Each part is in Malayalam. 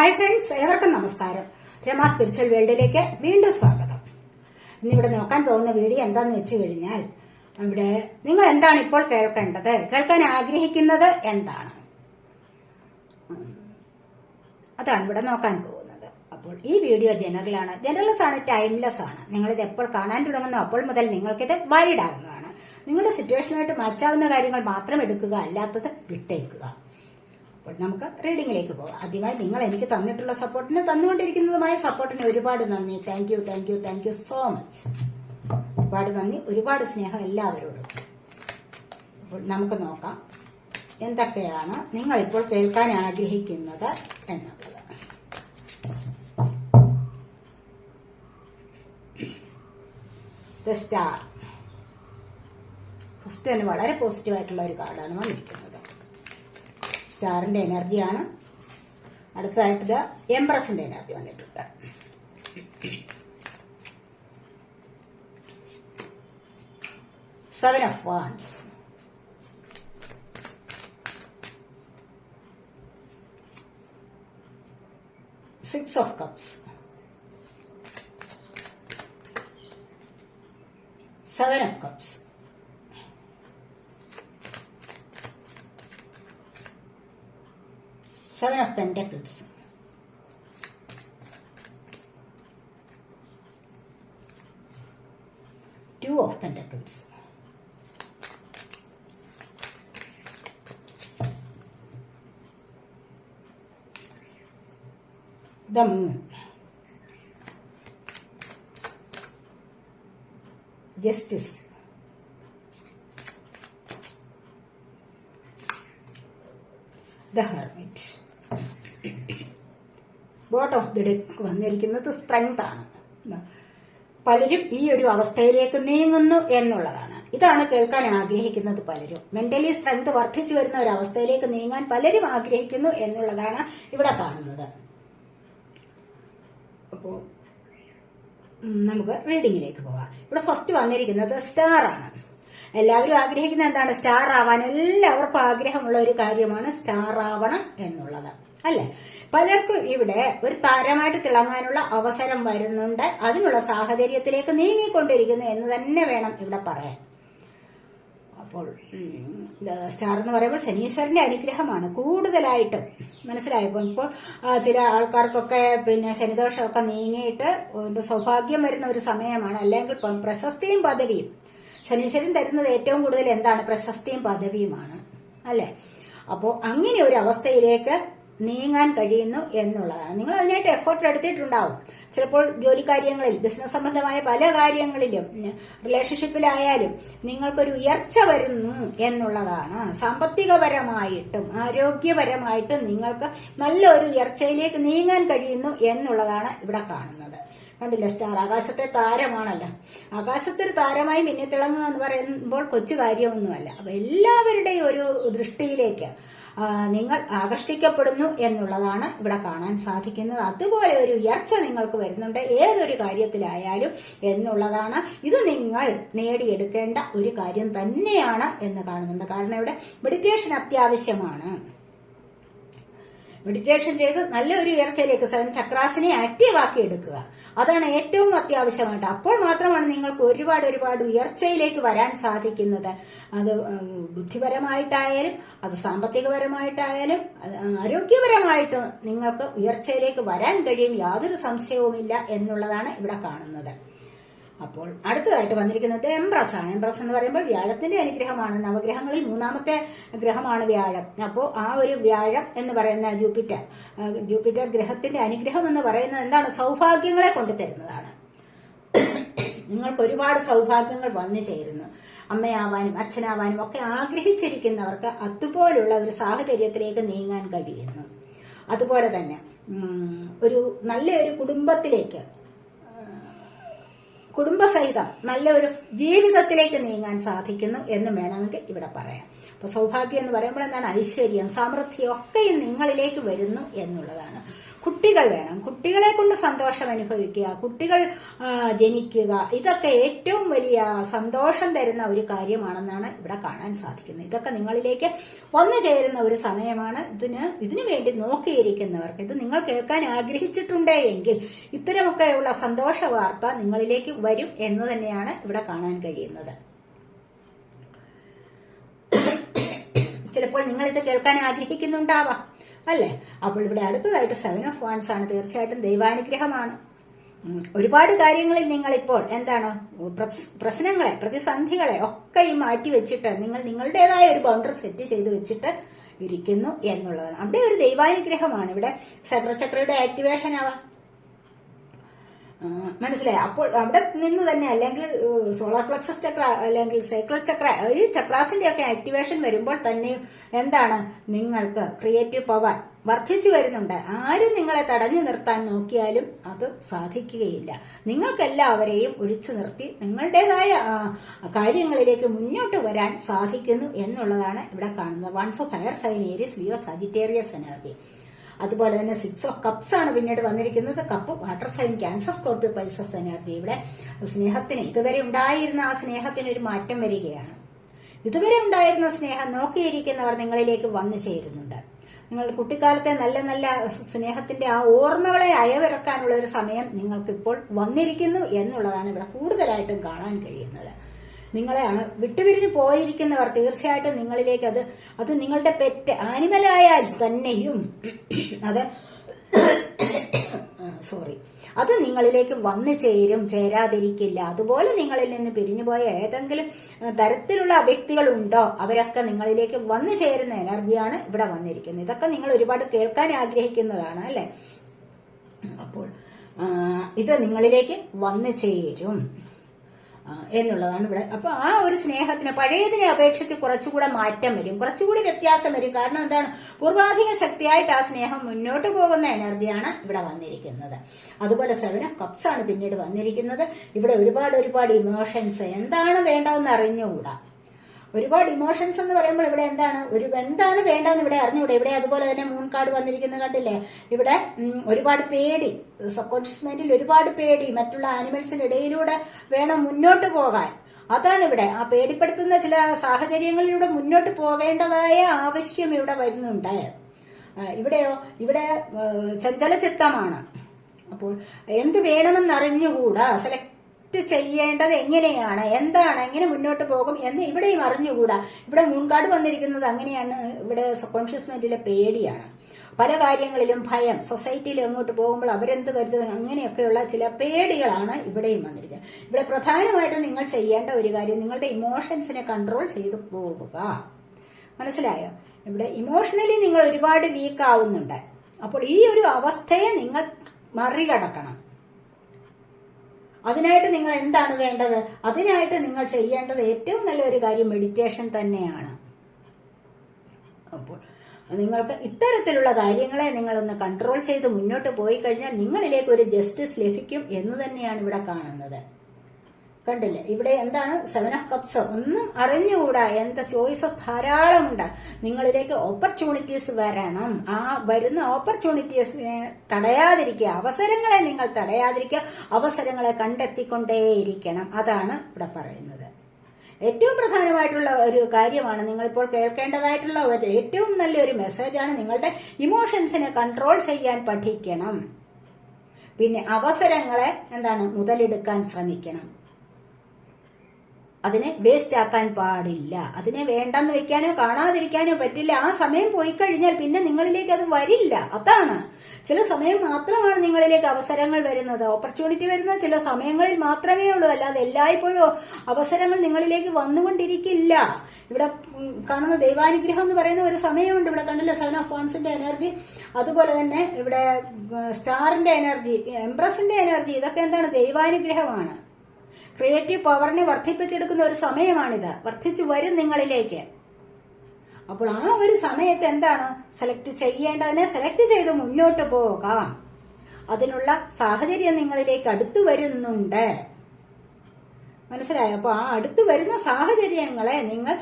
ഹായ് ഫ്രണ്ട്സ് ഏവർക്കും നമസ്കാരം. രമ സ്പിരിച്വൽ വേൾഡിലേക്ക് വീണ്ടും സ്വാഗതം. ഇന്നിവിടെ നോക്കാൻ പോകുന്ന വീഡിയോ എന്താന്ന് വെച്ച് കഴിഞ്ഞാൽ ഇവിടെ നിങ്ങൾ എന്താണ് ഇപ്പോൾ കേൾക്കേണ്ടത്? കേൾക്കാൻ ആഗ്രഹിക്കുന്നത് എന്താണ്? അതാണ് ഇവിടെ നോക്കാൻ പോകുന്നത്. അപ്പോൾ ഈ വീഡിയോ ജനറലാണ് ജനറൽസ് ആണ് ടൈംലെസ് ആണ്. നിങ്ങളിത് എപ്പോൾ കാണാൻ തുടങ്ങുന്നു അപ്പോൾ മുതൽ നിങ്ങൾക്കിത് വാലിഡ് ആകുന്നതാണ്. നിങ്ങളുടെ സിറ്റുവേഷനുമായിട്ട് മാച്ചാവുന്ന കാര്യങ്ങൾ മാത്രം എടുക്കുക അല്ലാത്തത് വിട്ടേക്കുക. അപ്പോൾ നമുക്ക് റീഡിങ്ങിലേക്ക് പോകാം. ആദ്യമായി നിങ്ങൾ എനിക്ക് തന്നിട്ടുള്ള സപ്പോർട്ടിന് തന്നുകൊണ്ടിരിക്കുന്നതുമായ സപ്പോർട്ടിന് ഒരുപാട് നന്ദി. Thank you thank you thank you so much ഒരുപാട് നന്ദി ഒരുപാട് സ്നേഹം എല്ലാവരോടും. അപ്പോൾ നമുക്ക് നോക്കാം എന്തൊക്കെയാണ് നിങ്ങൾ ഇപ്പോൾ കേൾക്കാൻ ആഗ്രഹിക്കുന്നത് എന്നുള്ളത്. സ്റ്റാർ ഫസ്റ്റ് തന്നെ വളരെ പോസിറ്റീവ് ആയിട്ടുള്ള ഒരു കാർഡാണ് വന്നിരിക്കുന്നത്. സ്റ്റാറിന്റെ എനർജിയാണ്. അടുത്തതായിട്ട് എംപ്രസിന്റെ എനർജി വന്നിട്ടുണ്ട്. Seven of wands six of cups seven of cups Seven of Pentacles. Two of Pentacles. The Moon. Justice. The deck വന്നിരിക്കുന്നത് സ്ട്രെങ്ത് ആണ്. പലരും ഈ ഒരു അവസ്ഥയിലേക്ക് നീങ്ങുന്നു എന്നുള്ളതാണ്. ഇതാണ് കേൾക്കാൻ ആഗ്രഹിക്കുന്നത് പലരും. മെന്റലി സ്ട്രെങ്ത് വർദ്ധിച്ചു വരുന്ന ഒരു അവസ്ഥയിലേക്ക് നീങ്ങാൻ പലരും ആഗ്രഹിക്കുന്നു എന്നുള്ളതാണ് ഇവിടെ കാണുന്നത്. അപ്പോ നമുക്ക് റീഡിങ്ങിലേക്ക് പോകാം ഇവിടെ ഫസ്റ്റ് വന്നിരിക്കുന്നത് സ്റ്റാർ ആണ്. എല്ലാവരും ആഗ്രഹിക്കുന്ന എന്താണ്? സ്റ്റാർ ആവാൻ എല്ലാവർക്കും ആഗ്രഹമുള്ള ഒരു കാര്യമാണ് സ്റ്റാർ ആവണം എന്നുള്ളത്. അല്ലെ? പലർക്കും ഇവിടെ ഒരു താരമായിട്ട് തിളങ്ങാനുള്ള അവസരം വരുന്നുണ്ട്. അതിനുള്ള സാഹചര്യത്തിലേക്ക് നീങ്ങിക്കൊണ്ടിരിക്കുന്നു എന്ന് തന്നെ വേണം ഇവിടെ പറയാൻ. അപ്പോൾ സ്റ്റാർ എന്ന് പറയുമ്പോൾ ശനീശ്വരന്റെ അനുഗ്രഹമാണ് കൂടുതലായിട്ടും. മനസ്സിലായപ്പോൾ ഇപ്പോൾ ചില ആൾക്കാർക്കൊക്കെ പിന്നെ ശനിദോഷമൊക്കെ നീങ്ങിയിട്ട് സൗഭാഗ്യം വരുന്ന ഒരു സമയമാണ്. അല്ലെങ്കിൽ പ്രശസ്തിയും പദവിയും. ശനീശ്വരൻ തരുന്നത് ഏറ്റവും കൂടുതൽ എന്താണ്? പ്രശസ്തിയും പദവിയുമാണ്. അല്ലെ? അപ്പോൾ അങ്ങനെ ഒരു അവസ്ഥയിലേക്ക് നീങ്ങാൻ കഴിയുന്നു എന്നുള്ളതാണ്. നിങ്ങൾ അതിനായിട്ട് എഫേർട്ട് എടുത്തിട്ടുണ്ടാവും. ചിലപ്പോൾ ജോലി കാര്യങ്ങളിൽ ബിസിനസ് സംബന്ധമായ പല കാര്യങ്ങളിലും റിലേഷൻഷിപ്പിലായാലും നിങ്ങൾക്കൊരു ഉയർച്ച വരുന്നു എന്നുള്ളതാണ്. സാമ്പത്തികപരമായിട്ടും ആരോഗ്യപരമായിട്ടും നിങ്ങൾക്ക് നല്ലൊരു ഉയർച്ചയിലേക്ക് നീങ്ങാൻ കഴിയുന്നു എന്നുള്ളതാണ് ഇവിടെ കാണുന്നത്. കണ്ടില്ല? സ്റ്റാർ ആകാശത്തെ താരമാണല്ലോ. ആകാശത്തൊരു താരമായി മിന്നിത്തിളങ്ങുക എന്ന് പറയുമ്പോൾ കൊച്ചു കാര്യമൊന്നുമല്ല. അപ്പൊ എല്ലാവരുടെയും ഒരു ദൃഷ്ടിയിലേക്ക് നിങ്ങൾ ആകർഷിക്കപ്പെടുന്നു എന്നുള്ളതാണ് ഇവിടെ കാണാൻ സാധിക്കുന്നത്. അതുപോലെ ഒരു ഉയർച്ച നിങ്ങൾക്ക് വരുന്നുണ്ട്. ഏതൊരു കാര്യത്തിലായാലും എന്നുള്ളതാണ്. ഇത് നിങ്ങൾ നേടിയെടുക്കേണ്ട ഒരു കാര്യം തന്നെയാണ് എന്ന് കാണുന്നുണ്ട്. കാരണം ഇവിടെ മെഡിറ്റേഷൻ അത്യാവശ്യമാണ്. മെഡിറ്റേഷൻ ചെയ്ത് നല്ലൊരു ഉയർച്ചയിലേക്ക് സെവൻ ചക്രാസിനെ ആക്റ്റീവാക്കി എടുക്കുക. അതാണ് ഏറ്റവും അത്യാവശ്യമായിട്ട്. അപ്പോൾ മാത്രമാണ് നിങ്ങൾക്ക് ഒരുപാട് ഒരുപാട് ഉയർച്ചയിലേക്ക് വരാൻ സാധിക്കുന്നത്. അത് ബുദ്ധിപരമായിട്ടായാലും അത് സാമ്പത്തികപരമായിട്ടായാലും ആരോഗ്യപരമായിട്ട് നിങ്ങൾക്ക് ഉയർച്ചയിലേക്ക് വരാൻ കഴിയും. യാതൊരു സംശയവുമില്ല എന്നുള്ളതാണ് ഇവിടെ കാണുന്നത്. അപ്പോൾ അടുത്തതായിട്ട് വന്നിരിക്കുന്നത് എംബ്രസ് ആണ് എംബ്രസ് എന്ന് പറയുമ്പോൾ വ്യാഴത്തിന്റെ അനുഗ്രഹമാണ്. നവഗ്രഹങ്ങളിൽ മൂന്നാമത്തെ ഗ്രഹമാണ് വ്യാഴം. അപ്പോൾ ആ ഒരു വ്യാഴം എന്ന് പറയുന്ന ജൂപ്പിറ്റർ ജൂപ്പിറ്റർ ഗ്രഹത്തിന്റെ അനുഗ്രഹം എന്ന് പറയുന്നത് എന്താണ്? സൗഭാഗ്യങ്ങളെ കൊണ്ടുതരുന്നതാണ് നിങ്ങൾക്ക് ഒരുപാട് സൗഭാഗ്യങ്ങൾ വന്നു ചേരുന്നു. അമ്മയാവാനും അച്ഛനാവാനും ഒക്കെ ആഗ്രഹിച്ചിരിക്കുന്നവർക്ക് അതുപോലുള്ള ഒരു സാഹചര്യത്തിലേക്ക് നീങ്ങാൻ കഴിയുന്നു. അതുപോലെ തന്നെ ഒരു നല്ലൊരു കുടുംബത്തിലേക്ക് കുടുംബസഹിതം നല്ലൊരു ജീവിതത്തിലേക്ക് നീങ്ങാൻ സാധിക്കുന്നു എന്ന് വേണമെങ്കിൽ ഇവിടെ പറയാം. അപ്പൊ സൗഭാഗ്യം എന്ന് പറയുമ്പോൾ എന്താണ്? ഐശ്വര്യം സമൃദ്ധി ഒക്കെയും നിങ്ങളിലേക്ക് വരുന്നു എന്നുള്ളതാണ്. കുട്ടികൾ വേണം. കുട്ടികളെ കൊണ്ട് സന്തോഷം അനുഭവിക്കുക കുട്ടികൾ ജനിക്കുക ഇതൊക്കെ ഏറ്റവും വലിയ സന്തോഷം തരുന്ന ഒരു കാര്യമാണെന്നാണ് ഇവിടെ കാണാൻ സാധിക്കുന്നത്. ഇതൊക്കെ നിങ്ങളിലേക്ക് വന്നു ചേരുന്ന ഒരു സമയമാണ്. ഇതിന് ഇതിനു വേണ്ടി നോക്കിയിരിക്കുന്നവർക്ക് ഇത് നിങ്ങൾ കേൾക്കാൻ ആഗ്രഹിച്ചിട്ടുണ്ടേ എങ്കിൽ ഇത്തരമൊക്കെയുള്ള സന്തോഷ വാർത്ത നിങ്ങളിലേക്ക് വരും എന്ന് തന്നെയാണ് ഇവിടെ കാണാൻ കഴിയുന്നത്. ചിലപ്പോൾ നിങ്ങൾ ഇത് കേൾക്കാൻ ആഗ്രഹിക്കുന്നുണ്ടാവാം. അല്ലേ? അപ്പോൾ ഇവിടെ അടുത്തതായിട്ട് സെവൻ ഓഫ് വൺസ് ആണ്. തീർച്ചയായിട്ടും ദൈവാനുഗ്രഹമാണ്. ഒരുപാട് കാര്യങ്ങളിൽ നിങ്ങൾ ഇപ്പോൾ എന്താണ് പ്രശ്നങ്ങളെ പ്രതിസന്ധികളെ ഒക്കെ ഈ മാറ്റി വെച്ചിട്ട് നിങ്ങൾ നിങ്ങളുടേതായ ഒരു ബൗണ്ടറി സെറ്റ് ചെയ്ത് വെച്ചിട്ട് ഇരിക്കുന്നു എന്നുള്ളതാണ്. അവിടെ ഒരു ദൈവാനുഗ്രഹമാണ്. ഇവിടെ ചക്രചക്രയുടെ ആക്ടിവേഷൻ ആവാം. മനസ്സിലായി. അപ്പോൾ അവിടെ നിന്ന് തന്നെ അല്ലെങ്കിൽ സോളാർ പ്ലക്സസ് ചക്ര അല്ലെങ്കിൽ സൈക്കിൾ ചക്ര ഈ ചക്രാസിന്റെ ഒക്കെ ആക്ടിവേഷൻ വരുമ്പോൾ തന്നെ എന്താണ്? നിങ്ങൾക്ക് ക്രിയേറ്റീവ് പവർ വർദ്ധിച്ചു വരുന്നുണ്ട്. ആരും നിങ്ങളെ തടഞ്ഞു നിർത്താൻ നോക്കിയാലും അത് സാധിക്കുകയില്ല. നിങ്ങൾക്കെല്ലാവരെയും ഒഴിച്ചു നിർത്തി നിങ്ങളുടേതായ കാര്യങ്ങളിലേക്ക് മുന്നോട്ട് വരാൻ സാധിക്കുന്നു എന്നുള്ളതാണ് ഇവിടെ കാണുന്നത്. Wands of fire sign Leo Sagittarius energy അതുപോലെ തന്നെ സിക്സ് ഓഫ് കപ്സ് ആണ് പിന്നീട് വന്നിരിക്കുന്നത്. Cup water sign Cancer Scorpio Pisces energy ഇവിടെ സ്നേഹത്തിന് ഇതുവരെ ഉണ്ടായിരുന്ന ആ സ്നേഹത്തിന് ഒരു മാറ്റം വരികയാണ്. ഇതുവരെ ഉണ്ടായിരുന്ന സ്നേഹം നോക്കിയിരിക്കുന്നവർ നിങ്ങളിലേക്ക് വന്നു ചേരുന്നുണ്ട്. നിങ്ങളുടെ കുട്ടിക്കാലത്തെ നല്ല നല്ല സ്നേഹത്തിന്റെ ആ ഓർമ്മകളെ അയവിറക്കാനുള്ള ഒരു സമയം നിങ്ങൾക്കിപ്പോൾ വന്നിരിക്കുന്നു എന്നുള്ളതാണ് ഇവിടെ കൂടുതലായിട്ടും കാണാൻ കഴിയുന്നത്. നിങ്ങളെ വിട്ടുപിരിഞ്ഞു പോയിരിക്കുന്നവർ തീർച്ചയായിട്ടും നിങ്ങളിലേക്ക് അത് അത് നിങ്ങളുടെ പെറ്റ് ആനിമലായാൽ തന്നെയും അത് സോറി അത് നിങ്ങളിലേക്ക് വന്നു ചേരും ചേരാതിരിക്കില്ല. അതുപോലെ നിങ്ങളിൽ നിന്ന് പിരിഞ്ഞുപോയ ഏതെങ്കിലും തരത്തിലുള്ള വ്യക്തികൾ ഉണ്ടോ? അവരൊക്കെ നിങ്ങളിലേക്ക് വന്നു ചേരുന്ന എനർജിയാണ് ഇവിടെ വന്നിരിക്കുന്നത്. ഇതൊക്കെ നിങ്ങൾ ഒരുപാട് കേൾക്കാൻ ആഗ്രഹിക്കുന്നതാണ് അല്ലെ? അപ്പോൾ ഇത് നിങ്ങളിലേക്ക് വന്നു ചേരും. എന്നുള്ളതാണ് ഇവിടെ. അപ്പൊ ആ ഒരു സ്നേഹത്തിന് പഴയതിനെ അപേക്ഷിച്ച് കുറച്ചുകൂടെ മാറ്റം വരും. കുറച്ചുകൂടി വ്യത്യാസം വരും. കാരണം എന്താണ്? പൂർവാധിക ശക്തിയായിട്ട് ആ സ്നേഹം മുന്നോട്ട് പോകുന്ന എനർജിയാണ് ഇവിടെ വന്നിരിക്കുന്നത്. അതുപോലെ സെവൻ ഓഫ് കപ്സ് ആണ് പിന്നീട് വന്നിരിക്കുന്നത്. ഇവിടെ ഒരുപാട് ഒരുപാട് ഇമോഷൻസ്. എന്താണ് വേണ്ടതെന്ന് അറിഞ്ഞുകൂടാ. ഒരുപാട് ഇമോഷൻസ് എന്ന് പറയുമ്പോൾ ഇവിടെ എന്താണ്? ഒരു എന്താണ് വേണ്ടതെന്ന് ഇവിടെ അറിഞ്ഞുകൂടെ ഇവിടെ അതുപോലെ തന്നെ മൂൺ കാർഡ് വന്നിരിക്കുന്ന കണ്ടില്ലേ? ഇവിടെ ഒരുപാട് പേടി സബ് കോൺഷ്യസ് മൈൻഡിൽ ഒരുപാട് പേടി മറ്റുള്ള ആനിമൽസിന്റെ ഇടയിലൂടെ വേണം മുന്നോട്ട് പോകാൻ. അതാണ് ഇവിടെ. ആ പേടിപ്പെടുത്തുന്ന ചില സാഹചര്യങ്ങളിലൂടെ മുന്നോട്ട് പോകേണ്ടതായ ആവശ്യം ഇവിടെ വരുന്നുണ്ട്. ഇവിടെയോ? ഇവിടെ ആ, ചഞ്ചല ചിത്തമാണ് അപ്പോൾ എന്ത് വേണമെന്ന് അറിഞ്ഞുകൂടാ സെലക്ട് ചെയ്യേണ്ടത് എങ്ങനെയാണ്? എന്താണ് എങ്ങനെ മുന്നോട്ട് പോകും എന്ന് ഇവിടെയും അറിഞ്ഞുകൂടാ. ഇവിടെ മുൻകാട് വന്നിരിക്കുന്നത് അങ്ങനെയാണ്. ഇവിടെ സബ് കോൺഷ്യസ് മൈൻഡിലെ പേടിയാണ്. പല കാര്യങ്ങളിലും ഭയം. സൊസൈറ്റിയിൽ അങ്ങോട്ട് പോകുമ്പോൾ അവരെന്ത് കരുതും അങ്ങനെയൊക്കെയുള്ള ചില പേടികളാണ് ഇവിടെയും വന്നിരിക്കുന്നത്. ഇവിടെ പ്രധാനമായിട്ടും നിങ്ങൾ ചെയ്യേണ്ട ഒരു കാര്യം നിങ്ങളുടെ ഇമോഷൻസിനെ കൺട്രോൾ ചെയ്തു പോകുക മനസ്സിലായോ? ഇവിടെ ഇമോഷണലി നിങ്ങൾ ഒരുപാട് വീക്ക് ആവുന്നുണ്ട്. അപ്പോൾ ഈ ഒരു അവസ്ഥയെ നിങ്ങൾ മറികടക്കണം. അതിനായിട്ട് നിങ്ങൾ എന്താണ് വേണ്ടത്? അതിനായിട്ട് നിങ്ങൾ ചെയ്യേണ്ടത് ഏറ്റവും നല്ലൊരു കാര്യം മെഡിറ്റേഷൻ തന്നെയാണ്. അപ്പോൾ നിങ്ങൾക്ക് ഇത്തരത്തിലുള്ള കാര്യങ്ങളെ നിങ്ങളൊന്ന് കൺട്രോൾ ചെയ്ത് മുന്നോട്ട് പോയി കഴിഞ്ഞാൽ നിങ്ങളിലേക്ക് ഒരു ജസ്റ്റിസ് ലഭിക്കും എന്ന് തന്നെയാണ് ഇവിടെ കാണുന്നത്. കണ്ടില്ലേ? ഇവിടെ എന്താണ്? സെവൻ ഓഫ് കപ്സ് ഒന്നും അറിഞ്ഞുകൂടാ. എന്താ? ചോയ്സസ് ധാരാളമുണ്ട്. നിങ്ങളിലേക്ക് ഓപ്പർച്യൂണിറ്റീസ് വരണം. ആ വരുന്ന ഓപ്പർച്യൂണിറ്റീസിനെ തടയാതിരിക്കുക. അവസരങ്ങളെ നിങ്ങൾ തടയാതിരിക്കുക. അവസരങ്ങളെ കണ്ടെത്തിക്കൊണ്ടേയിരിക്കണം. അതാണ് ഇവിടെ പറയുന്നത്. ഏറ്റവും പ്രധാനമായിട്ടുള്ള ഒരു കാര്യമാണ് നിങ്ങളിപ്പോൾ കേൾക്കേണ്ടതായിട്ടുള്ള ഒരു ഏറ്റവും നല്ലൊരു മെസ്സേജാണ് നിങ്ങളുടെ ഇമോഷൻസിനെ കൺട്രോൾ ചെയ്യാൻ പഠിക്കണം. പിന്നെ അവസരങ്ങളെ എന്താണ്? മുതലെടുക്കാൻ ശ്രമിക്കണം. അതിനെ വേസ്റ്റ് ആക്കാൻ പാടില്ല. അതിനെ വേണ്ടെന്ന് വെക്കാനോ കാണാതിരിക്കാനോ പറ്റില്ല. ആ സമയം പോയി കഴിഞ്ഞാൽ പിന്നെ നിങ്ങളിലേക്ക് അത് വരില്ല. അതാണ്. ചില സമയം മാത്രമാണ് നിങ്ങളിലേക്ക് അവസരങ്ങൾ വരുന്നത്. ഓപ്പർച്യൂണിറ്റി വരുന്നത് ചില സമയങ്ങളിൽ മാത്രമേ ഉള്ളൂ. അല്ലാതെ എല്ലായ്പ്പോഴും അവസരങ്ങൾ നിങ്ങളിലേക്ക് വന്നുകൊണ്ടിരിക്കില്ല. ഇവിടെ കാണുന്ന ദൈവാനുഗ്രഹം എന്ന് പറയുന്ന ഒരു സമയമുണ്ട്. ഇവിടെ കണ്ടില്ല? സെവൻ ഓഫ് ഫോൺസിന്റെ എനർജി അതുപോലെ തന്നെ ഇവിടെ സ്റ്റാറിന്റെ എനർജി എംപ്രസിന്റെ എനർജി ഇതൊക്കെ എന്താണ്? ദൈവാനുഗ്രഹമാണ്. ക്രിയേറ്റീവ് പവറിനെ വർദ്ധിപ്പിച്ചെടുക്കുന്ന ഒരു സമയമാണിത്. വർദ്ധിച്ചു വരും നിങ്ങളിലേക്ക്. അപ്പോൾ ആ ഒരു സമയത്ത് എന്താണ്? സെലക്ട് ചെയ്യേണ്ടതിനെ സെലക്ട് ചെയ്ത് മുന്നോട്ട് പോകാം അതിനുള്ള സാഹചര്യം നിങ്ങളിലേക്ക് അടുത്തു വരുന്നുണ്ട്. മനസ്സിലായോ? അപ്പോൾ ആ അടുത്തു വരുന്ന സാഹചര്യങ്ങളെ നിങ്ങൾ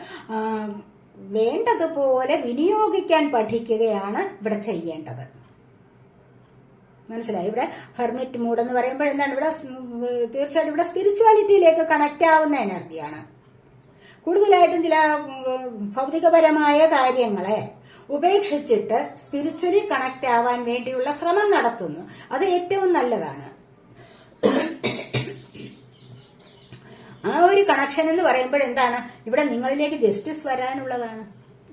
വേണ്ടതുപോലെ വിനിയോഗിക്കാൻ പഠിക്കുകയാണ് ഇവിടെ ചെയ്യേണ്ടത്. മനസ്സിലായി. ഇവിടെ ഹെർമിറ്റ് മൂഡ് എന്ന് പറയുമ്പോൾ എന്താണ്? ഇവിടെ തീർച്ചയായിട്ടും ഇവിടെ സ്പിരിച്വാലിറ്റിയിലേക്ക് കണക്ട് ആവുന്ന എനർജിയാണ് കൂടുതലായിട്ടും ചില ഭൗതികപരമായ കാര്യങ്ങളെ ഉപേക്ഷിച്ചിട്ട് സ്പിരിച്വലി കണക്ട് ആവാൻ വേണ്ടിയുള്ള ശ്രമം നടത്തുന്നു. അത് ഏറ്റവും നല്ലതാണ്. ആ ഒരു കണക്ഷൻ എന്ന് പറയുമ്പോൾ എന്താണ്? ഇവിടെ നിങ്ങളിലേക്ക് ജസ്റ്റിസ് വരാനുള്ളതാണ്.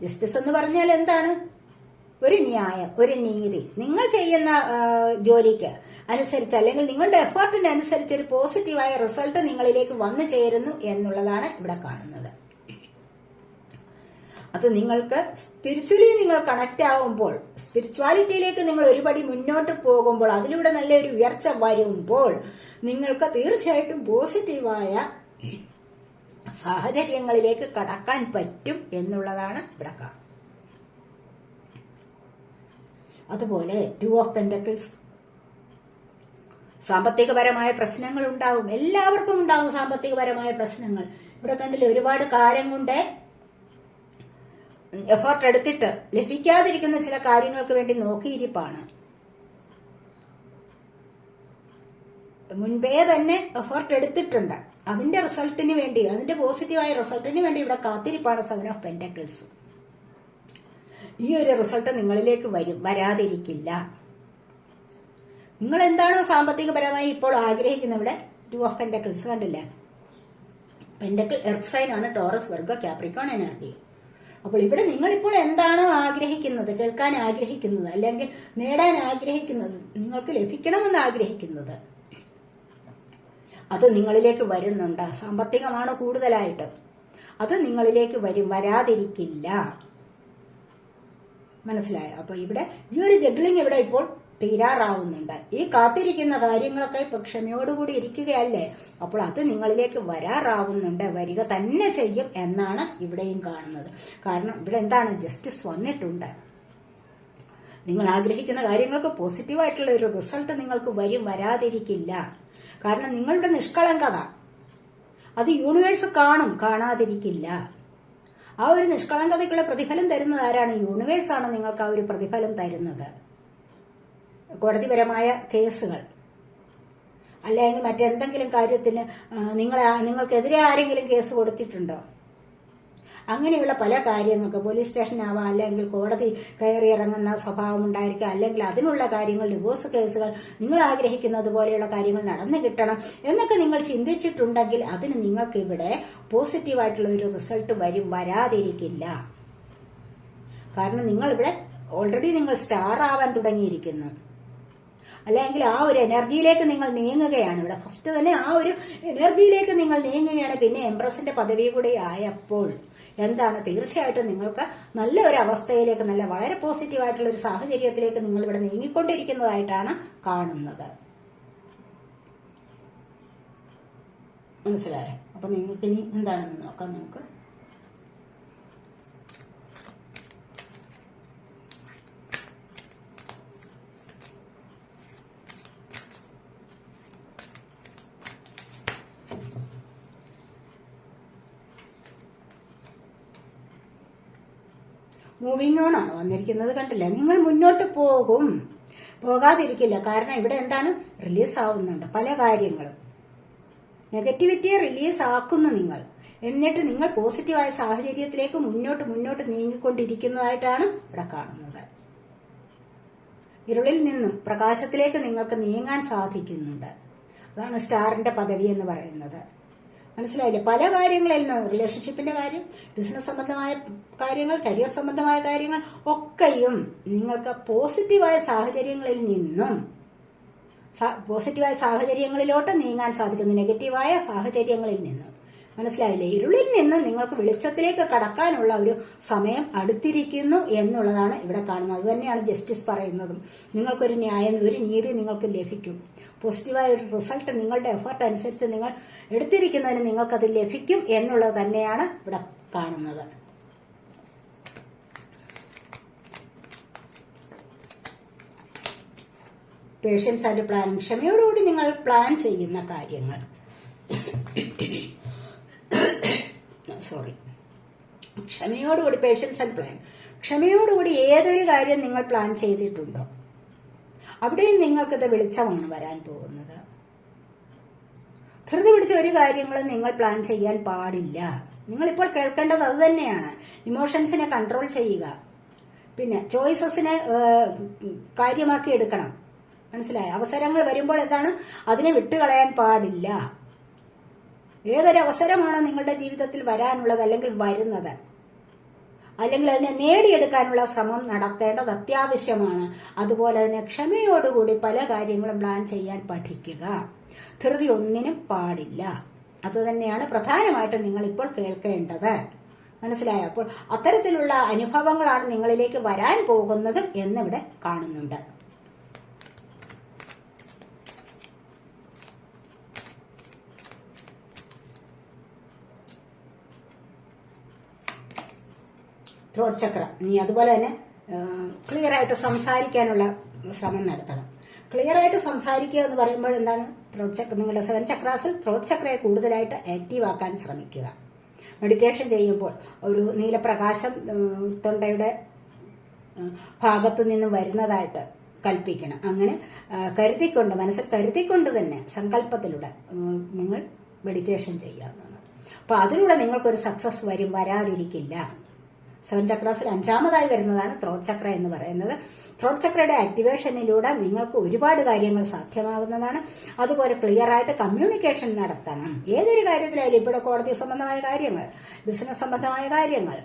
ജസ്റ്റിസ് എന്ന് പറഞ്ഞാൽ എന്താണ്? ഒരു ന്യായം ഒരു നീതി. നിങ്ങൾ ചെയ്യുന്ന ജോലിക്ക് അനുസരിച്ച് അല്ലെങ്കിൽ നിങ്ങളുടെ എഫേർട്ടിന് അനുസരിച്ച് ഒരു പോസിറ്റീവായ റിസൾട്ട് നിങ്ങളിലേക്ക് വന്നു ചേരുന്നു എന്നുള്ളതാണ് ഇവിടെ കാണുന്നത്. അത് നിങ്ങൾക്ക് സ്പിരിച്വലി നിങ്ങൾ കണക്ട് ആവുമ്പോൾ സ്പിരിച്വാലിറ്റിയിലേക്ക് നിങ്ങൾ ഒരുപടി മുന്നോട്ട് പോകുമ്പോൾ അതിലൂടെ നല്ലൊരു ഉയർച്ച വരുമ്പോൾ നിങ്ങൾക്ക് തീർച്ചയായിട്ടും പോസിറ്റീവായ സാഹചര്യങ്ങളിലേക്ക് കടക്കാൻ പറ്റും എന്നുള്ളതാണ് ഇവിടെ കാണുന്നത്. അതുപോലെ ടു ഓഫ് പെൻഡക്കിൾസ് സാമ്പത്തികപരമായ പ്രശ്നങ്ങൾ ഉണ്ടാവും എല്ലാവർക്കും ഉണ്ടാവും സാമ്പത്തികപരമായ പ്രശ്നങ്ങൾ. ഇവിടെ കണ്ടില്ലേ ഒരുപാട് കാര്യം കൊണ്ട് എഫേർട്ട് എടുത്തിട്ട് ലഭിക്കാതിരിക്കുന്ന ചില കാര്യങ്ങൾക്ക് വേണ്ടി നോക്കിയിരിപ്പാണ്. മുൻപേ തന്നെ എഫേർട്ട് എടുത്തിട്ടുണ്ട്. അതിന്റെ റിസൾട്ടിന് വേണ്ടി അതിന്റെ പോസിറ്റീവായ റിസൾട്ടിന് വേണ്ടി ഇവിടെ കാത്തിരിപ്പാണ് സെവൻ ഓഫ് പെന്റക്കിൾസ് ഈ ഒരു റിസൾട്ട് നിങ്ങളിലേക്ക് വരും വരാതിരിക്കില്ല. നിങ്ങൾ എന്താണോ സാമ്പത്തികപരമായി ഇപ്പോൾ ആഗ്രഹിക്കുന്നത് ഇവിടെ ടു ഓഫ് പെൻഡക്കിൾസ് കണ്ടില്ലേ? പെൻഡക്കിൾ എർത്ത് സൈൻ ആണ് ടോറസ് വർഗ ക്യാപ്രിക്കോൺ എനർജി അപ്പോൾ ഇവിടെ നിങ്ങൾ ഇപ്പോൾ എന്താണോ ആഗ്രഹിക്കുന്നത് കേൾക്കാൻ ആഗ്രഹിക്കുന്നത് അല്ലെങ്കിൽ നേടാൻ ആഗ്രഹിക്കുന്നത് നിങ്ങൾക്ക് ലഭിക്കണമെന്ന് ആഗ്രഹിക്കുന്നത്. അത് നിങ്ങളിലേക്ക് വരുന്നുണ്ട്. സാമ്പത്തികമാണ് കൂടുതലായിട്ട്. അത് നിങ്ങളിലേക്ക് വരും വരാതിരിക്കില്ല. മനസ്സിലായോ? അപ്പൊ ഇവിടെ ഈ ഒരു ജഗ്ലിംഗ് ഇവിടെ ഇപ്പോൾ തീരാറാവുന്നുണ്ട്. ഈ കാത്തിരിക്കുന്ന കാര്യങ്ങളൊക്കെ ഇപ്പൊ ക്ഷമയോടുകൂടി ഇരിക്കുകയല്ലേ? അപ്പോൾ അത് നിങ്ങളിലേക്ക് വരാറാവുന്നുണ്ട്. വരിക തന്നെ ചെയ്യും എന്നാണ് ഇവിടെയും കാണുന്നത്. കാരണം ഇവിടെ എന്താണ്? ജസ്റ്റിസ് വന്നിട്ടുണ്ട്. നിങ്ങൾ ആഗ്രഹിക്കുന്ന കാര്യങ്ങൾക്ക് പോസിറ്റീവായിട്ടുള്ള ഒരു റിസൾട്ട് നിങ്ങൾക്ക് വരും വരാതിരിക്കില്ല. കാരണം നിങ്ങളുടെ നിഷ്കളങ്കത. അത് യൂണിവേഴ്സ് കാണും കാണാതിരിക്കില്ല. ആ ഒരു നിഷ്കളങ്കതയ്ക്കുള്ള പ്രതിഫലം തരുന്നത് ആരാണ്? യൂണിവേഴ്സ് ആണ് നിങ്ങൾക്ക് ആ ഒരു പ്രതിഫലം തരുന്നത്. കോടതിപരമായ കേസുകൾ. അല്ലെങ്കിൽ മറ്റെന്തെങ്കിലും കാര്യത്തിന് നിങ്ങളെ നിങ്ങൾക്കെതിരെ ആരെങ്കിലും കേസ് കൊടുത്തിട്ടുണ്ടോ? അങ്ങനെയുള്ള പല കാര്യങ്ങൾക്ക് പോലീസ് സ്റ്റേഷനാവാം അല്ലെങ്കിൽ കോടതി കയറി ഇറങ്ങുന്ന സ്വഭാവം ഉണ്ടായിരിക്കാം അല്ലെങ്കിൽ അതിനുള്ള കാര്യങ്ങൾ ഡിവോഴ്സ് കേസുകൾ നിങ്ങൾ ആഗ്രഹിക്കുന്നത് പോലെയുള്ള കാര്യങ്ങൾ നടന്നു കിട്ടണം എന്നൊക്കെ നിങ്ങൾ ചിന്തിച്ചിട്ടുണ്ടെങ്കിൽ അതിന് നിങ്ങൾക്ക് ഇവിടെ പോസിറ്റീവായിട്ടുള്ള ഒരു റിസൾട്ട് വരും വരാതിരിക്കില്ല. കാരണം നിങ്ങൾ ഇവിടെ ഓൾറെഡി നിങ്ങൾ സ്റ്റാർ ആവാൻ തുടങ്ങിയിരിക്കുന്നു. അല്ലെങ്കിൽ ആ ഒരു എനർജിയിലേക്ക് നിങ്ങൾ നീങ്ങുകയാണ്. ഇവിടെ ഫസ്റ്റ് തന്നെ ആ ഒരു എനർജിയിലേക്ക് നിങ്ങൾ നീങ്ങുകയാണ്. പിന്നെ എംപ്രസിന്റെ പദവി കൂടി ആയപ്പോൾ എന്താണ്? തീർച്ചയായിട്ടും നിങ്ങൾക്ക് നല്ല ഒരു അവസ്ഥയിലേക്ക് നല്ല വളരെ പോസിറ്റീവ് ആയിട്ടുള്ള ഒരു സാഹചര്യത്തിലേക്ക് നിങ്ങൾ ഇവിടെ നീങ്ങിക്കൊണ്ടിരിക്കുന്നതായിട്ടാണ് കാണുന്നത്. മനസ്സിലായോ? അപ്പൊ നിങ്ങൾക്ക് ഇനി എന്താണെന്ന് നോക്കാം നമുക്ക്? മൂവിങ് ഓൺ ആണ് വന്നിരിക്കുന്നത് കണ്ടില്ല? നിങ്ങൾ മുന്നോട്ട് പോകും. പോകാതിരിക്കില്ല. കാരണം ഇവിടെ എന്താണ്? റിലീസ് ആവുന്നുണ്ട്. പല കാര്യങ്ങളും. നെഗറ്റിവിറ്റിയെ റിലീസ് ആക്കുന്നു നിങ്ങൾ. എന്നിട്ട് നിങ്ങൾ പോസിറ്റീവായ സാഹചര്യത്തിലേക്ക് മുന്നോട്ട് മുന്നോട്ട് നീങ്ങിക്കൊണ്ടിരിക്കുന്നതായിട്ടാണ് ഇവിടെ കാണുന്നത്. ഇരുളിൽ നിന്നും പ്രകാശത്തിലേക്ക് നിങ്ങൾക്ക് നീങ്ങാൻ സാധിക്കുന്നുണ്ട്. അതാണ് സ്റ്റാറിന്റെ പദവി എന്ന് പറയുന്നത്. മനസ്സിലായില്ലേ? പല കാര്യങ്ങളെല്ലാം റിലേഷൻഷിപ്പിന്റെ കാര്യം ബിസിനസ് സംബന്ധമായ കാര്യങ്ങൾ കരിയർ സംബന്ധമായ കാര്യങ്ങൾ ഒക്കെയും നിങ്ങൾക്ക് പോസിറ്റീവായ സാഹചര്യങ്ങളിൽ നിന്നും പോസിറ്റീവായ സാഹചര്യങ്ങളിലോട്ട് നീങ്ങാൻ സാധിക്കുന്നു. നെഗറ്റീവായ സാഹചര്യങ്ങളിൽ നിന്നും. മനസ്സിലായില്ലേ? ഇരുളിൽ നിന്ന് നിങ്ങൾക്ക് വെളിച്ചത്തിലേക്ക് കടക്കാനുള്ള ഒരു സമയം അടുത്തിരിക്കുന്നു എന്നുള്ളതാണ് ഇവിടെ കാണുന്നത്. അത് തന്നെയാണ് ജസ്റ്റിസ് പറയുന്നതും. നിങ്ങൾക്കൊരു ന്യായം ഒരു നീതി നിങ്ങൾക്ക് ലഭിക്കും. പോസിറ്റീവായ ഒരു റിസൾട്ട് നിങ്ങളുടെ എഫേർട്ട് അനുസരിച്ച് നിങ്ങൾ എടുത്തിരിക്കുന്നതിന് നിങ്ങൾക്കത് ലഭിക്കും എന്നുള്ളത് തന്നെയാണ് ഇവിടെ കാണുന്നത്. പേഷ്യൻസ് ആൻഡ് പ്ലാനിങ് ക്ഷമയോടുകൂടി നിങ്ങൾ പ്ലാൻ ചെയ്യുന്ന കാര്യങ്ങൾ. സോറി ക്ഷമയോടുകൂടി പേഷ്യൻസ് ആൻഡ് പ്ലാൻ ക്ഷമയോടുകൂടി ഏതൊരു കാര്യം നിങ്ങൾ പ്ലാൻ ചെയ്തിട്ടുണ്ടോ? അവിടെയും നിങ്ങൾക്കിത് വെളിച്ചമാണ് വരാൻ പോകുന്നത്. ധൃതി പിടിച്ച ഒരു കാര്യങ്ങളും നിങ്ങൾ പ്ലാൻ ചെയ്യാൻ പാടില്ല. നിങ്ങളിപ്പോൾ കേൾക്കേണ്ടത് അത് തന്നെയാണ്. ഇമോഷൻസിനെ കൺട്രോൾ ചെയ്യുക. പിന്നെ ചോയ്സസിനെ കാര്യമാക്കി എടുക്കണം. മനസ്സിലായ? അവസരങ്ങൾ വരുമ്പോൾ എന്താണ്? അതിനെ വിട്ടുകളയാൻ പാടില്ല. ഏതൊരു അവസരമാണോ നിങ്ങളുടെ ജീവിതത്തിൽ വരാനുള്ളത് അല്ലെങ്കിൽ വരുന്നത്? അല്ലെങ്കിൽ അതിനെ നേടിയെടുക്കാനുള്ള ശ്രമം നടത്തേണ്ടത് അത്യാവശ്യമാണ്. അതുപോലെ തന്നെ ക്ഷമയോടുകൂടി പല കാര്യങ്ങളും പ്ലാൻ ചെയ്യാൻ പഠിക്കുക. ധൃതി ഒന്നിനും പാടില്ല. അതുതന്നെയാണ് പ്രധാനമായിട്ടും നിങ്ങൾ ഇപ്പോൾ കേൾക്കേണ്ടത്. മനസ്സിലായോ? അപ്പോൾ അത്തരത്തിലുള്ള അനുഭവങ്ങളാണ് നിങ്ങളിലേക്ക് വരാൻ പോകുന്നത് എന്നിവിടെ കാണുന്നുണ്ട്. ത്രോട്ട് ചക്ര. നീ അതുപോലെ തന്നെ ക്ലിയർ ആയിട്ട് സംസാരിക്കാനുള്ള ശ്രമം നടത്തണം. ക്ലിയർ ആയിട്ട് സംസാരിക്കുക എന്ന് പറയുമ്പോൾ എന്താണ്? ത്രോട്ട് ചക്ര നിങ്ങളുടെ സെവൻ ചക്രാസിൽ ത്രോട്ട് ചക്രയെ കൂടുതലായിട്ട് ആക്റ്റീവ് ആക്കാൻ ശ്രമിക്കുക. മെഡിറ്റേഷൻ ചെയ്യുമ്പോൾ ഒരു നീലപ്രകാശം തൊണ്ടയുടെ ഭാഗത്തു നിന്ന് വരുന്നതായിട്ട് കൽപ്പിക്കണം. അങ്ങനെ കരുതിക്കൊണ്ട് മനസ്സിൽ കരുതിക്കൊണ്ട് തന്നെ സങ്കല്പത്തിലൂടെ നിങ്ങൾ മെഡിറ്റേഷൻ ചെയ്യാവുന്നതാണ് അപ്പൊ അതിലൂടെ നിങ്ങൾക്കൊരു സക്സസ് വരും വരാതിരിക്കില്ല. സെവൻ ചക്രാസിൽ അഞ്ചാമതായി വരുന്നതാണ് ത്രോട്ട് ചക്ര എന്ന് പറയുന്നത്. ത്രോട്ട് ചക്രയുടെ ആക്ടിവേഷനിലൂടെ നിങ്ങൾക്ക് ഒരുപാട് കാര്യങ്ങൾ സാധ്യമാകുന്നതാണ് അതുപോലെ ക്ലിയർ ആയിട്ട് കമ്മ്യൂണിക്കേഷൻ നടത്തണം. ഏതൊരു കാര്യത്തിലായാലും ഇവിടെ കോടതി സംബന്ധമായ കാര്യങ്ങൾ ബിസിനസ് സംബന്ധമായ കാര്യങ്ങൾ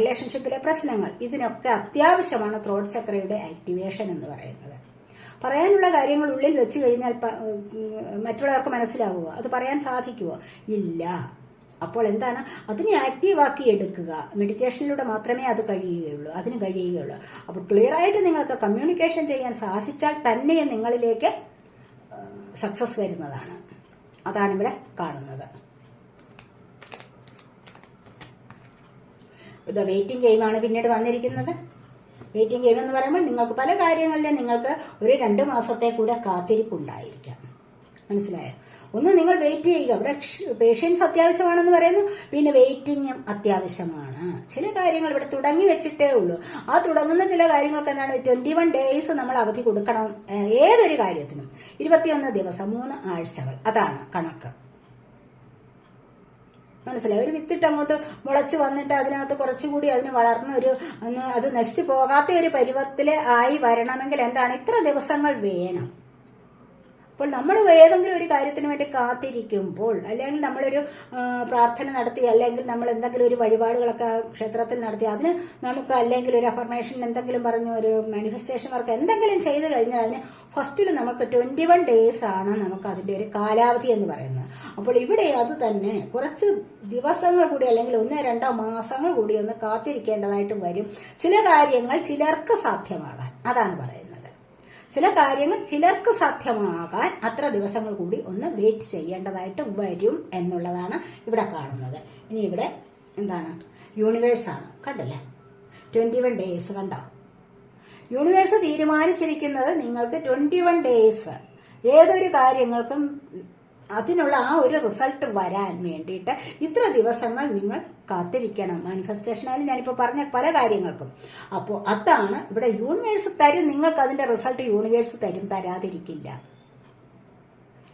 റിലേഷൻഷിപ്പിലെ പ്രശ്നങ്ങൾ ഇതിനൊക്കെ അത്യാവശ്യമാണ് ത്രോട്ട് ചക്രയുടെ ആക്ടിവേഷൻ എന്ന് പറയുന്നത്. പറയാനുള്ള കാര്യങ്ങൾ ഉള്ളിൽ വെച്ച് കഴിഞ്ഞാൽ മറ്റുള്ളവർക്ക് മനസ്സിലാവുമോ അത് പറയാൻ സാധിക്കുമോ ഇല്ല. അപ്പോൾ എന്താണ്? അതിനെ ആക്റ്റീവാക്കി എടുക്കുക. മെഡിറ്റേഷനിലൂടെ മാത്രമേ അത് കഴിയുകയുള്ളൂ. അതിന് കഴിയുകയുള്ളൂ. അപ്പോൾ ക്ലിയർ ആയിട്ട് നിങ്ങൾക്ക് കമ്മ്യൂണിക്കേഷൻ ചെയ്യാൻ സാധിച്ചാൽ തന്നെ നിങ്ങളിലേക്ക് സക്സസ് വരുന്നതാണ്. അതാണ് ഇവിടെ കാണുന്നത്. ഇത് വെയിറ്റിംഗ് ഗെയിമാണ് പിന്നീട് വന്നിരിക്കുന്നത്. വെയിറ്റിംഗ് ഗെയിം എന്ന് പറയുമ്പോൾ നിങ്ങൾക്ക് പല കാര്യങ്ങളിലും നിങ്ങൾക്ക് ഒരു രണ്ട് മാസത്തെ കൂടെ കാത്തിരിപ്പുണ്ടായിരിക്കാം മനസ്സിലായോ? ഒന്ന് നിങ്ങൾ വെയിറ്റ് ചെയ്യുക. ഇവിടെ പേഷ്യൻസ് അത്യാവശ്യമാണെന്ന് പറയുന്നു. പിന്നെ വെയിറ്റിങ്ങും അത്യാവശ്യമാണ്. ചില കാര്യങ്ങൾ ഇവിടെ തുടങ്ങി വെച്ചിട്ടേ ഉള്ളൂ. ആ തുടങ്ങുന്ന ചില കാര്യങ്ങൾക്ക് എന്താണ് ട്വന്റി വൺ ഡേയ്സ് നമ്മൾ അവധി കൊടുക്കണം ഏതൊരു കാര്യത്തിനും. ഇരുപത്തിയൊന്ന് ദിവസം മൂന്ന് ആഴ്ചകൾ. അതാണ് കണക്ക്. മനസ്സിലായി? ഒരു വിത്തിട്ട് അങ്ങോട്ട് മുളച്ച് വന്നിട്ട് അതിനകത്ത് കുറച്ചുകൂടി അതിന് വളർന്ന ഒരു അത് നശിച്ചു പോകാത്ത ഒരു പരുവത്തിൽ ആയി വരണമെങ്കിൽ എന്താണ്? ഇത്ര ദിവസങ്ങൾ വേണം. അപ്പോൾ നമ്മൾ ഏതെങ്കിലും ഒരു കാര്യത്തിന് വേണ്ടി കാത്തിരിക്കുമ്പോൾ അല്ലെങ്കിൽ നമ്മളൊരു പ്രാർത്ഥന നടത്തി അല്ലെങ്കിൽ നമ്മൾ എന്തെങ്കിലും ഒരു വഴിപാടുകളൊക്കെ ക്ഷേത്രത്തിൽ നടത്തി അതിന് നമുക്ക് അല്ലെങ്കിൽ ഒരു അഫർമേഷൻ എന്തെങ്കിലും പറഞ്ഞു ഒരു മാനിഫെസ്റ്റേഷൻ വർക്ക് എന്തെങ്കിലും ചെയ്തു കഴിഞ്ഞാൽ അതിന് ഫസ്റ്റിൽ നമുക്ക് ട്വന്റി വൺ ഡേയ്സ് ആണ് നമുക്ക് അതിന്റെ ഒരു കാലാവധി എന്ന് പറയുന്നത്. അപ്പോൾ ഇവിടെ അത് തന്നെ കുറച്ച് ദിവസങ്ങൾ കൂടി അല്ലെങ്കിൽ ഒന്നോ രണ്ടോ മാസങ്ങൾ കൂടി ഒന്ന് കാത്തിരിക്കേണ്ടതായിട്ട് വരും. ചില കാര്യങ്ങൾ ചിലർക്ക് സാധ്യമാകാൻ. അതാണ് പറയുന്നത്. ചില കാര്യങ്ങൾ ചിലർക്ക് സാധ്യമാകാൻ അത്ര ദിവസങ്ങൾ കൂടി ഒന്ന് വെയിറ്റ് ചെയ്യേണ്ടതായിട്ട് വരും എന്നുള്ളതാണ് ഇവിടെ കാണുന്നത്. ഇനി ഇവിടെ എന്താണ്? യൂണിവേഴ്സാണ് കണ്ടല്ലേ? ട്വന്റി വൺ ഡേയ്സ് കണ്ടോ? യൂണിവേഴ്സ് തീരുമാനിച്ചിരിക്കുന്നത് നിങ്ങൾക്ക് ട്വന്റി വൺ ഡേയ്സ് ഏതൊരു കാര്യങ്ങൾക്കും അതിനുള്ള ആ ഒരു റിസൾട്ട് വരാൻ വേണ്ടിയിട്ട് ഇത്ര ദിവസങ്ങൾ നിങ്ങൾ കാത്തിരിക്കണം. മാനിഫെസ്റ്റേഷനായാലും ഞാനിപ്പോൾ പറഞ്ഞ പല കാര്യങ്ങൾക്കും. അപ്പോൾ അതാണ് ഇവിടെ യൂണിവേഴ്സ് തരും നിങ്ങൾക്ക് അതിന്റെ റിസൾട്ട് യൂണിവേഴ്സ് തരും തരാതിരിക്കില്ല.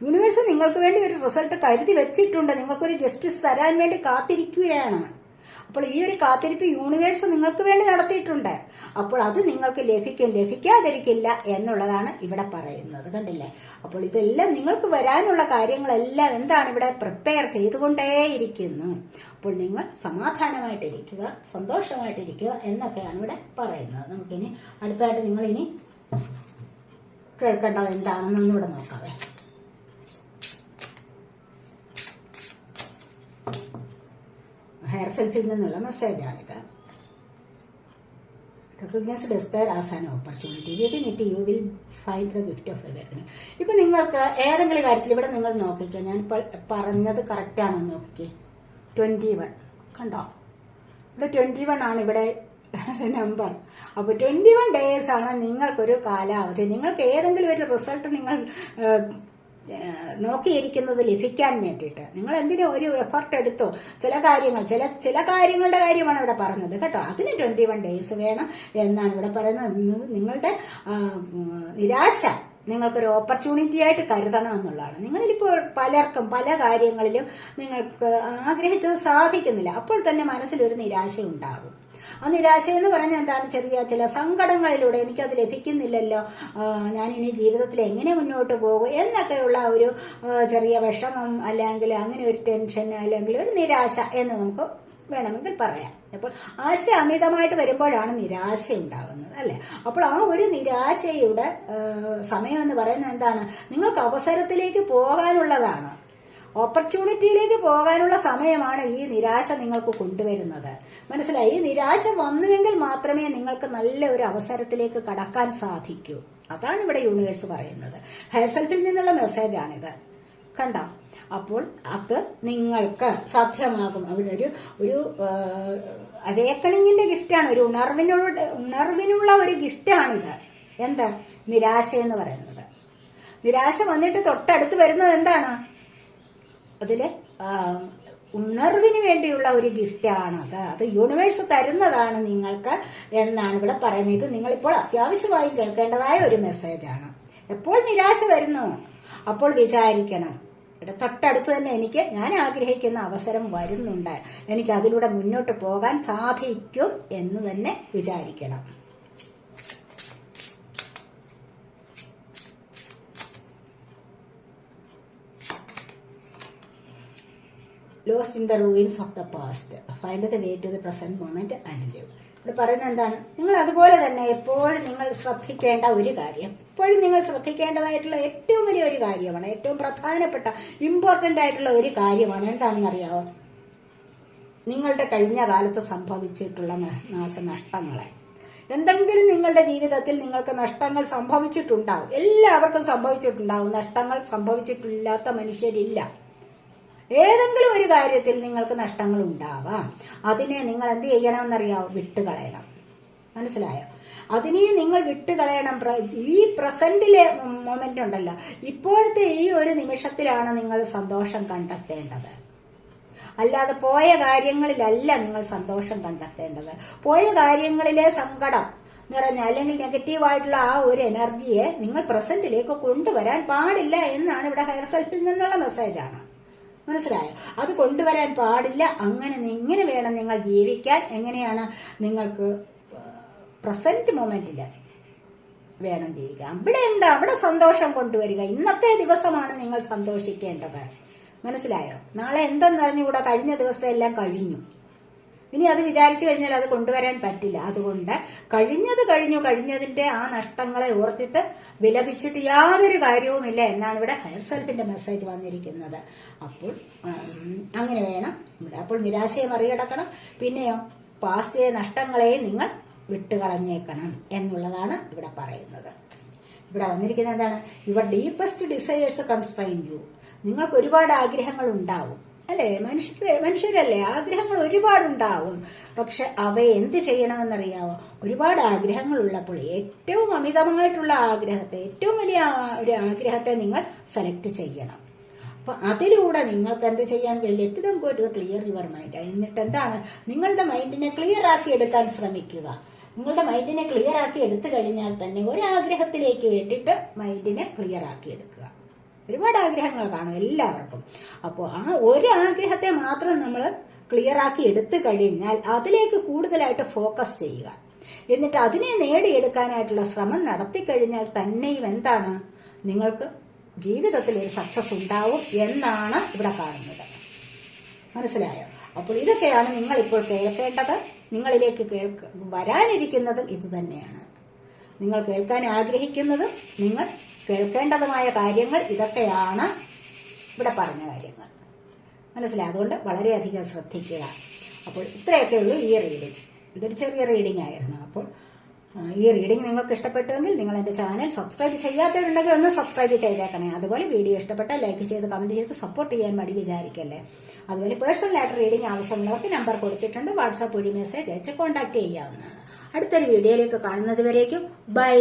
യൂണിവേഴ്സ് നിങ്ങൾക്ക് വേണ്ടി ഒരു റിസൾട്ട് കരുതി വെച്ചിട്ടുണ്ട്. നിങ്ങൾക്കൊരു ജസ്റ്റിസ് തരാൻ വേണ്ടി കാത്തിരിക്കുകയാണ്. അപ്പോൾ ഈ ഒരു കാത്തിരിപ്പ് യൂണിവേഴ്സ് നിങ്ങൾക്ക് വേണ്ടി നടത്തിയിട്ടുണ്ട്. അപ്പോൾ അത് നിങ്ങൾക്ക് ലഭിക്കും ലഭിക്കാതിരിക്കില്ല എന്നുള്ളതാണ് ഇവിടെ പറയുന്നത് കണ്ടില്ലേ? അപ്പോൾ ഇതെല്ലാം നിങ്ങൾക്ക് വരാനുള്ള കാര്യങ്ങളെല്ലാം എന്താണ് ഇവിടെ പ്രിപ്പയർ ചെയ്തുകൊണ്ടേയിരിക്കുന്നു. അപ്പോൾ നിങ്ങൾ സമാധാനമായിട്ടിരിക്കുക സന്തോഷമായിട്ടിരിക്കുക എന്നൊക്കെയാണ് ഇവിടെ പറയുന്നത്. നമുക്കിനി അടുത്തായിട്ട് നിങ്ങളിനി കേൾക്കേണ്ടത് എന്താണെന്ന് ഇവിടെ നോക്കാവേ. ഹയർ സെൽഫിൽ നിന്നുള്ള മെസ്സേജാണിത് recognise despair as an opportunity you will find the gift of awakening ഇപ്പൊ നിങ്ങൾക്ക് ഏതെങ്കിലും കാര്യത്തിൽ ഇവിടെ നിങ്ങൾ നോക്കിക്കോ ഞാൻ പറഞ്ഞത് കറക്റ്റാണോ നോക്കിക്കേ. ട്വന്റി വൺ കണ്ടോ? ഇവിടെ ട്വന്റി വൺ ആണ് ഇവിടെ നമ്പർ അപ്പൊ ട്വന്റി വൺ ഡേയ്സ് ആണ് നിങ്ങൾക്കൊരു കാലാവധി. നിങ്ങൾക്ക് ഏതെങ്കിലും ഒരു റിസൾട്ട് നിങ്ങൾ നോക്കിയിരിക്കുന്നത് ലഭിക്കാൻ വേണ്ടിയിട്ട്. നിങ്ങൾ എന്തിനും ഒരു എഫർട്ട് എടുത്തോ? ചില കാര്യങ്ങൾ ചില ചില കാര്യങ്ങളുടെ കാര്യമാണ് ഇവിടെ പറഞ്ഞത് കേട്ടോ. അതിന് ട്വന്റി വൺ ഡേയ്സ് വേണം എന്നാണ് ഇവിടെ പറയുന്നത്. നിങ്ങളുടെ നിരാശ നിങ്ങൾക്കൊരു ഓപ്പർച്യൂണിറ്റി ആയിട്ട് കരുതണം എന്നുള്ളതാണ്. നിങ്ങളിപ്പോൾ പലർക്കും പല കാര്യങ്ങളിലും നിങ്ങൾക്ക് ആഗ്രഹിച്ചത് സാധിക്കുന്നില്ല. അപ്പോൾ തന്നെ മനസ്സിലൊരു നിരാശ ഉണ്ടാകും ആ നിരാശ എന്ന് പറഞ്ഞാൽ എന്താണ്? ചെറിയ ചില സങ്കടങ്ങളിലൂടെ എനിക്കത് ലഭിക്കുന്നില്ലല്ലോ. ഞാൻ ഇനി ജീവിതത്തിൽ എങ്ങനെ മുന്നോട്ട് പോകും? എന്നൊക്കെയുള്ള ഒരു ചെറിയ വിഷമം അല്ലെങ്കിൽ അങ്ങനെ ഒരു ടെൻഷൻ അല്ലെങ്കിൽ ഒരു നിരാശ എന്ന് നമുക്ക് വേണമെങ്കിൽ പറയാം. അപ്പോൾ ആശ അമിതമായിട്ട് വരുമ്പോഴാണ് നിരാശ ഉണ്ടാകുന്നത് അല്ലേ? അപ്പോൾ ആ ഒരു നിരാശയുടെ സമയം എന്ന് പറയുന്നത് എന്താണ്? നിങ്ങൾക്ക് അവസരത്തിലേക്ക് പോകാനുള്ളതാണ്. ഓപ്പർച്യൂണിറ്റിയിലേക്ക് പോകാനുള്ള സമയമാണ് ഈ നിരാശ നിങ്ങൾക്ക് കൊണ്ടുവരുന്നത്. മനസ്സിലായി? ഈ നിരാശ വന്നുവെങ്കിൽ മാത്രമേ നിങ്ങൾക്ക് നല്ല ഒരു അവസരത്തിലേക്ക് കടക്കാൻ സാധിക്കൂ. അതാണ് ഇവിടെ യൂണിവേഴ്സ് പറയുന്നത്. ഹയർ സെൽഫിൽ നിന്നുള്ള മെസ്സേജാണിത് കണ്ട? അപ്പോൾ അത് നിങ്ങൾക്ക് സാധ്യമാകും. അവിടെ ഒരു ഒരു അവേക്കണിങ്ങിന്റെ ഗിഫ്റ്റാണ്. ഒരു ഉണർവിനോട് ഉണർവിനുള്ള ഒരു ഗിഫ്റ്റാണിത്. എന്താ? നിരാശ എന്ന് പറയുന്നത്. നിരാശ വന്നിട്ട് തൊട്ടടുത്ത് വരുന്നത് എന്താണ്? അതിൽ ആ, ഉണർവിന് വേണ്ടിയുള്ള ഒരു ഗിഫ്റ്റാണ് അത്. അത് യൂണിവേഴ്സ് തരുന്നതാണ് നിങ്ങൾക്ക് എന്നാണ് ഇവിടെ പറയുന്നത്. ഇത് നിങ്ങളിപ്പോൾ അത്യാവശ്യമായി കേൾക്കേണ്ടതായ ഒരു മെസ്സേജാണ് എപ്പോൾ നിരാശ വരുന്നു? അപ്പോൾ വിചാരിക്കണം. ഇവിടെ തൊട്ടടുത്ത് തന്നെ എനിക്ക് ഞാൻ ആഗ്രഹിക്കുന്ന അവസരം വരുന്നുണ്ട്. എനിക്ക് അതിലൂടെ മുന്നോട്ട് പോകാൻ സാധിക്കും എന്ന് തന്നെ വിചാരിക്കണം. Lost in the ruins of the past find the way to the present moment and live ഇവിടെ പറയുന്നത് എന്താണ്? നിങ്ങൾ അതുപോലെ തന്നെ എപ്പോഴും നിങ്ങൾ ശ്രദ്ധിക്കേണ്ട ഒരു കാര്യം. എപ്പോഴും നിങ്ങൾ ശ്രദ്ധിക്കേണ്ടതായിട്ടുള്ള ഏറ്റവും വലിയ ഒരു കാര്യമാണ് ഏറ്റവും പ്രധാനപ്പെട്ട ഇമ്പോർട്ടന്റ് ആയിട്ടുള്ള ഒരു കാര്യമാണ്. എന്താണെന്ന് അറിയാമോ നിങ്ങളുടെ കഴിഞ്ഞ കാലത്ത് സംഭവിച്ചിട്ടുള്ള നാശനഷ്ടങ്ങളെ എന്തെങ്കിലും നിങ്ങളുടെ ജീവിതത്തിൽ നിങ്ങൾക്ക് നഷ്ടങ്ങൾ സംഭവിച്ചിട്ടുണ്ടാവും. എല്ലാവർക്കും സംഭവിച്ചിട്ടുണ്ടാവും. നഷ്ടങ്ങൾ സംഭവിച്ചിട്ടില്ലാത്ത മനുഷ്യരില്ല. ഏതെങ്കിലും ഒരു കാര്യത്തിൽ നിങ്ങൾക്ക് നഷ്ടങ്ങൾ ഉണ്ടാവാം അതിനെ നിങ്ങൾ എന്ത് ചെയ്യണമെന്നറിയാമോ വിട്ടുകളയണം. മനസ്സിലായോ? അതിനെ നിങ്ങൾ വിട്ടുകളയണം. ഈ പ്രസന്റിലെ മൊമെന്റ് ഉണ്ടല്ലോ. ഇപ്പോഴത്തെ ഈ ഒരു നിമിഷത്തിലാണ് നിങ്ങൾ സന്തോഷം കണ്ടെത്തേണ്ടത്. അല്ലാതെ പോയ കാര്യങ്ങളിലല്ല നിങ്ങൾ സന്തോഷം കണ്ടെത്തേണ്ടത്. പോയ കാര്യങ്ങളിലെ സങ്കടം നിറഞ്ഞ അല്ലെങ്കിൽ നെഗറ്റീവായിട്ടുള്ള ആ ഒരു എനർജിയെ നിങ്ങൾ പ്രസന്റിലേക്ക് കൊണ്ടുവരാൻ പാടില്ല എന്നാണ് ഇവിടെ ഹയർ സെൽഫിൽ നിന്നുള്ള മെസ്സേജാണ് മനസ്സിലായോ? അത് കൊണ്ടുവരാൻ പാടില്ല. അങ്ങനെ എങ്ങനെ വേണം നിങ്ങൾ ജീവിക്കാൻ. എങ്ങനെയാണ് നിങ്ങൾക്ക് പ്രസന്റ് മൊമെന്റിൽ വേണം ജീവിക്കാൻ. അവിടെ എന്താ? അവിടെ സന്തോഷം കൊണ്ടുവരിക. ഇന്നത്തെ ദിവസമാണ് നിങ്ങൾ സന്തോഷിക്കേണ്ടത്. മനസ്സിലായോ? നാളെ എന്തെന്നറിഞ്ഞുകൂടാ? കഴിഞ്ഞ ദിവസത്തെ എല്ലാം കഴിഞ്ഞു. ഇനി അത് വിചാരിച്ചു കഴിഞ്ഞാൽ അത് കൊണ്ടുവരാൻ പറ്റില്ല. അതുകൊണ്ട് കഴിഞ്ഞത് കഴിഞ്ഞു കഴിഞ്ഞതിന്റെ ആ നഷ്ടങ്ങളെ ഓർത്തിട്ട് വിലപിച്ചിട്ട് യാതൊരു കാര്യവുമില്ല എന്നാണ് ഇവിടെ ഹയർ സെൽഫിന്റെ മെസ്സേജ് വന്നിരിക്കുന്നത്. അപ്പോൾ അങ്ങനെ വേണം അപ്പോൾ നിരാശയെ മറികടക്കണം. പിന്നെയോ പാസ്റ്റിലെ നഷ്ടങ്ങളെയും നിങ്ങൾ വിട്ടുകളഞ്ഞേക്കണം എന്നുള്ളതാണ് ഇവിടെ പറയുന്നത്. ഇവിടെ വന്നിരിക്കുന്നത് എന്താണ്? Your deepest desires constrain you നിങ്ങൾക്ക് ഒരുപാട് ആഗ്രഹങ്ങൾ ഉണ്ടാവും. അല്ലേ? മനുഷ്യ മനുഷ്യരല്ലേ? ആഗ്രഹങ്ങൾ ഒരുപാടുണ്ടാവും. പക്ഷെ അവ എന്ത് ചെയ്യണമെന്നറിയാവോ? ഒരുപാട് ആഗ്രഹങ്ങൾ ഉള്ളപ്പോൾ ഏറ്റവും അമിതമായിട്ടുള്ള ആഗ്രഹത്തെ ഏറ്റവും വലിയ ഒരു ആഗ്രഹത്തെ നിങ്ങൾ സെലക്ട് ചെയ്യണം. അപ്പൊ അതിലൂടെ നിങ്ങൾക്ക് എന്ത് ചെയ്യാൻ കഴിയും? Then go to clear your mind എന്നിട്ട് എന്താണ്? നിങ്ങളുടെ മൈൻഡിനെ ക്ലിയർ ആക്കി എടുക്കാൻ ശ്രമിക്കുക. നിങ്ങളുടെ മൈൻഡിനെ ക്ലിയർ ആക്കി എടുത്തു കഴിഞ്ഞാൽ തന്നെ ഒരാഗ്രഹത്തിലേക്ക് വേണ്ടിയിട്ട് മൈൻഡിനെ ക്ലിയർ ആക്കി എടുക്കുക. ഒരുപാട് ആഗ്രഹങ്ങൾ കാണും എല്ലാവർക്കും. അപ്പോൾ ആ ഒരു ആഗ്രഹത്തെ മാത്രം നമ്മൾ ക്ലിയർ ആക്കി എടുത്തു കഴിഞ്ഞാൽ അതിലേക്ക് കൂടുതലായിട്ട് ഫോക്കസ് ചെയ്യുക. എന്നിട്ട് അതിനെ നേടിയെടുക്കാനായിട്ടുള്ള ശ്രമം നടത്തി കഴിഞ്ഞാൽ തന്നെയും എന്താണ്? നിങ്ങൾക്ക് ജീവിതത്തിൽ ഒരു സക്സസ് ഉണ്ടാവും എന്നാണ് ഇവിടെ കാണുന്നത്. മനസ്സിലായോ? അപ്പോൾ ഇതൊക്കെയാണ് നിങ്ങൾ ഇപ്പോൾ കേൾക്കേണ്ടത്. നിങ്ങളിലേക്ക് കേൾക്ക വരാനിരിക്കുന്നതും ഇത് തന്നെയാണ്. നിങ്ങൾ കേൾക്കാൻ ആഗ്രഹിക്കുന്നതും നിങ്ങൾ കേൾക്കേണ്ടതുമായ കാര്യങ്ങൾ ഇതൊക്കെയാണ് ഇവിടെ പറഞ്ഞ കാര്യങ്ങൾ. മനസ്സിലായി? അതുകൊണ്ട് വളരെയധികം ശ്രദ്ധിക്കുക. അപ്പോൾ ഇത്രയൊക്കെ ഉള്ളൂ ഈ റീഡിംഗ് ഇതൊരു ചെറിയ റീഡിംഗ് ആയിരുന്നു. അപ്പോൾ ഈ റീഡിംഗ് നിങ്ങൾക്ക് ഇഷ്ടപ്പെട്ടുവെങ്കിൽ നിങ്ങൾ എന്റെ ചാനൽ സബ്സ്ക്രൈബ് ചെയ്യാത്തവരുണ്ടെങ്കിൽ ഒന്ന് സബ്സ്ക്രൈബ് ചെയ്തേക്കണേ. അതുപോലെ വീഡിയോ ഇഷ്ടപ്പെട്ടാൽ ലൈക്ക് ചെയ്ത് കമന്റ് ചെയ്ത് സപ്പോർട്ട് ചെയ്യാൻ മടി വിചാരിക്കല്ലേ. അതുപോലെ പേഴ്സണലായിട്ട് റീഡിംഗ് ആവശ്യമുള്ളവർക്ക് നമ്പർ കൊടുത്തിട്ടുണ്ട്. വാട്സാപ്പ് വഴി മെസ്സേജ് അയച്ച് കോൺടാക്ട് ചെയ്യാവുന്നതാണ്. അടുത്തൊരു വീഡിയോയിലേക്ക് കാണുന്നത് വരേക്കും. ബൈ